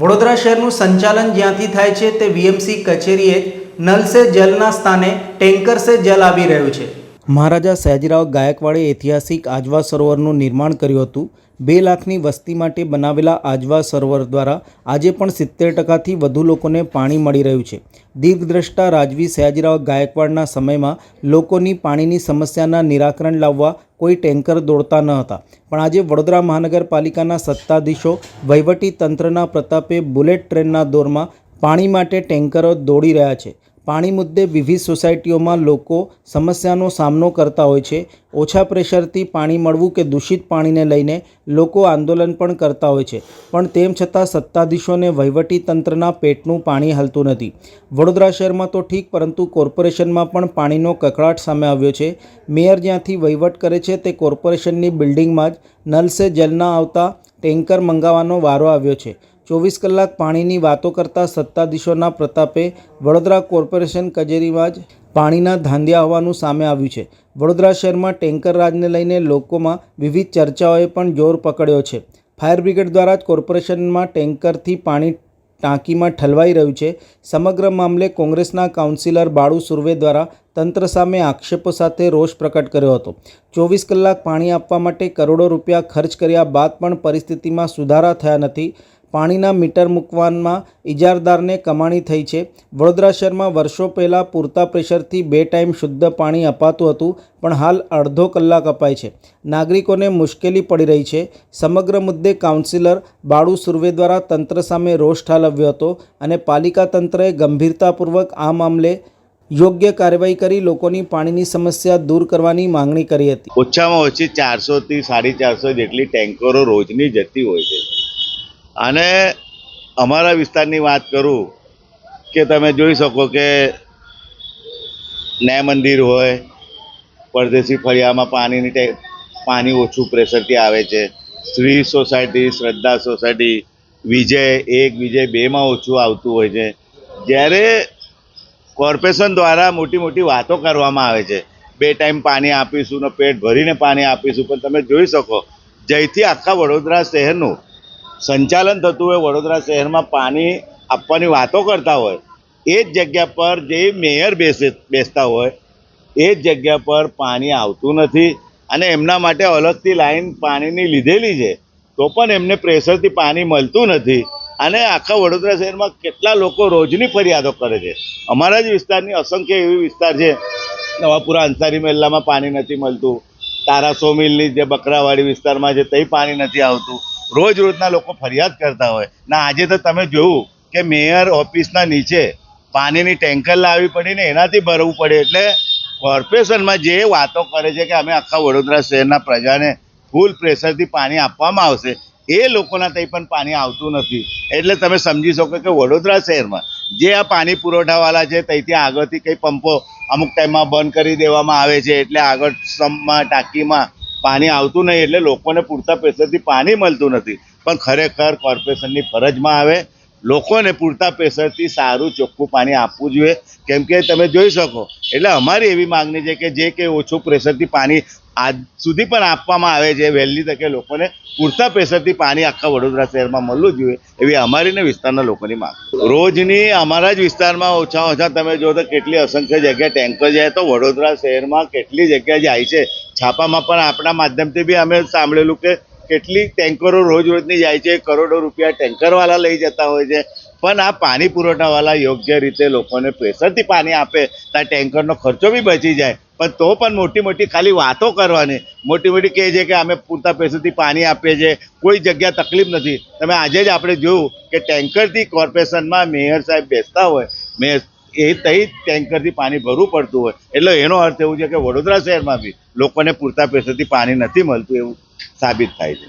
વડોદરા શહેરનું સંચાલન જ્યાંથી થાય છે તે વીએમસી કચેરીએ નલ સે જલના સ્થાને ટેન્કર સે જલ આવી રહ્યું છે. મહારાજા સયાજીરાવ ગાયકવાડે ઐતિહાસિક આજવા સરોવરનું નિર્માણ કર્યું હતું. બે લાખની વસ્તી માટે બનાવેલા આજવા સરોવર દ્વારા આજે પણ સિત્તેર ટકાથી વધુ લોકોને પાણી મળી રહ્યું છે. દીર્ઘદ્રષ્ટા રાજવી સયાજીરાવ ગાયકવાડના સમયમાં લોકોની પાણીની સમસ્યાના નિરાકરણ લાવવા કોઈ ટેન્કર દોડતા ન હતા. પણ આજે વડોદરા મહાનગરપાલિકાના સત્તાધીશો વહીવટી તંત્રના પ્રતાપે બુલેટ ટ્રેનના દોરમાં પાણી માટે ટેન્કરો દોડી રહ્યા છે. પાણી મુદ્દે વિવિધ સોસાયટીઓમાં લોકો સમસ્યાનો સામનો કરતા હોય છે. ઓછા પ્રેશરથી પાણી મળવું કે દૂષિત પાણીને લઈને લોકો આંદોલન પણ કરતા હોય છે. પણ તેમ છતાં સત્તાધીશોને વહીવટી તંત્રના પેટનું પાણી હલતું નથી. વડોદરા શહેરમાં તો ઠીક, પરંતુ કોર્પોરેશનમાં પણ પાણીનો કકળાટ સામે આવ્યો છે. મેયર જ્યાંથી વહીવટ કરે છે તે કોર્પોરેશનની બિલ્ડિંગમાં જ નલ સે જલના આવતા ટેન્કર મંગાવવાનો વારો આવ્યો છે. ચોવીસ કલાક પાણીની વાતો કરતા સત્તાધીશોના પ્રતાપે વડોદરા કોર્પોરેશન કચેરીમાં જ પાણીના ધાંધિયા હોવાનું સામે આવ્યું છે. વડોદરા શહેરમાં ટેન્કર રાજને લઈને લોકોમાં વિવિધ ચર્ચાઓએ પણ જોર પકડ્યો છે. ફાયર બ્રિગેડ દ્વારા જ કોર્પોરેશનમાં ટેન્કરથી પાણી ટાંકીમાં ઠલવાઈ રહ્યું છે. સમગ્ર મામલે કોંગ્રેસના કાઉન્સિલર બાળુ સુર્વે દ્વારા તંત્ર સામે આક્ષેપો સાથે રોષ પ્રકટ કર્યો હતો. ચોવીસ કલાક પાણી આપવા માટે કરોડો રૂપિયા ખર્ચ કર્યા બાદ પણ પરિસ્થિતિમાં સુધારા થયા નથી. પાણીના મીટર મૂકવામાં ઇજારદારને કમાણી થઈ છે. વડોદરા શહેરમાં વર્ષો પહેલાં પૂરતા પ્રેશરથી બે ટાઈમ શુદ્ધ પાણી અપાતું હતું, પણ હાલ અડધો કલાક અપાય છે. નાગરિકોને મુશ્કેલી પડી રહી છે. સમગ્ર મુદ્દે કાઉન્સિલર બાળુ સુર્વે દ્વારા તંત્ર સામે રોષ ઠાલવ્યો હતો અને પાલિકા તંત્રએ ગંભીરતાપૂર્વક આ મામલે યોગ્ય કાર્યવાહી કરી લોકોની પાણીની સમસ્યા દૂર કરવાની માંગણી કરી હતી. ઓછામાં ઓછી ચારસોથી સાડી ચારસો જેટલી ટેન્કરો રોજની જતી હોય છે. અને અમારા વિસ્તારની વાત કરું કે તમે જોઈ શકો કે ન્યાય મંદિર હોય, પરદેશી ફળિયામાં પાણીની પાણી ઓછું પ્રેશરથી આવે છે. શ્રી સોસાયટી, શ્રદ્ધા સોસાયટી, વિજય, એક વિજય બેમાં ઓછું આવતું હોય છે. જ્યારે કોર્પોરેશન દ્વારા મોટી મોટી વાતો કરવામાં આવે છે. બે ટાઈમ પાણી આપીશું ને પેટ ભરીને પાણી આપીશું. પણ તમે જોઈ શકો, જયથી આખા વડોદરા શહેરનું સંચાલન થતું હોય, વડોદરા શહેરમાં પાણી આપવાની વાતો કરતા હોય, એ જ જગ્યા પર જે મેયર બેસે, બેસતા હોય, એ જ જગ્યા પર પાણી આવતું નથી અને એમના માટે અલગથી લાઈન પાણીની લીધેલી છે, તો પણ એમને પ્રેશરથી પાણી મળતું નથી અને આખા વડોદરા શહેરમાં કેટલા લોકો રોજની ફરિયાદો કરે છે. અમારા જ વિસ્તારની અસંખ્ય એવી વિસ્તાર છે, નવાપુરા અંસારી મહેલામાં પાણી નથી મળતું તારા સોમિલની જે બકરાવાડી વિસ્તારમાં છે તે પાણી નથી આવતું રોજ રોજના લોકો ફરિયાદ કરતા હોય. ને, આજે તો તમે જોયું કે મેયર ઓફિસના નીચે પાણીની ટેન્કર લાવવી પડી ને એનાથી ભરવું પડે એટલે કોર્પોરેશનમાં જે વાતો કરે છે કે અમે આખા વડોદરા શહેરના પ્રજાને ફૂલ પ્રેશરથી પાણી આપવામાં આવશે, એ લોકોના ત્યાં પણ પાણી આવતું નથી. એટલે તમે સમજી શકો કે વડોદરા શહેરમાં જે આ પાણી પુરવઠાવાળા છે ત્યાંથી આગળથી કંઈ પંપો અમુક ટાઈમમાં બંધ કરી દેવામાં આવે છે, એટલે આગળ સમમાં ટાંકીમાં પાણી આવતું નહીં એટલે લોકોને પૂરતા પ્રેશરથી પાણી મળતું નથી. પણ ખરેખર કોર્પોરેશનની ફરજમાં આવે. લોકોને પૂરતા પ્રેશરથી સારું ચોખ્ખું પાણી આપવું જોઈએ. કેમ કે તમે જોઈ શકો, એટલે અમારી એવી માગણી છે કે જે કે ઓછું પ્રેશરથી પાણી આજ સુધી પણ આપવામાં આવે છે, વહેલી તકે લોકોને પૂરતા પ્રેશરથી પાણી આખા વડોદરા શહેરમાં મળવું જોઈએ એવી અમારી ને વિસ્તારના લોકોની માંગ. રોજની અમારા જ વિસ્તારમાં ઓછા ઓછા તમે જો તો કેટલી અસંખ્ય જગ્યાએ ટેન્કર જાય તો વડોદરા શહેરમાં કેટલી જગ્યા જાય છે. છાપામાં પણ આપણા માધ્યમથી બી અમે સાંભળેલું કે કેટલી ટેન્કરો રોજ રોજની જાય છે, કરોડો રૂપિયા ટેન્કરવાળા લઈ જતા હોય છે. પણ આ પાણી પુરવઠાવાળા યોગ્ય રીતે લોકોને પ્રેશરથી પાણી આપે, તો ટેન્કરનો ખર્ચો બી બચી જાય. પણ તો પણ મોટી મોટી ખાલી વાતો કરવાની. મોટી મોટી કહે છે કે અમે પૂરતા પ્રેશરથી પાણી આપીએ છીએ. કોઈ જગ્યા તકલીફ નથી. તમે આજે જ આપણે જોયું કે ટેન્કરથી કોર્પોરેશનમાં મેયર સાહેબ બેસતા હોય, મેયર એ તઈ ટેન્કરથી પાણી ભરવું પડતું હોય. એટલે એનો અર્થ એવું છે કે વડોદરા શહેરમાં બી લોકોને પૂરતા પ્રેશરથી પાણી નથી મળતું એવું સાબિત થાય છે.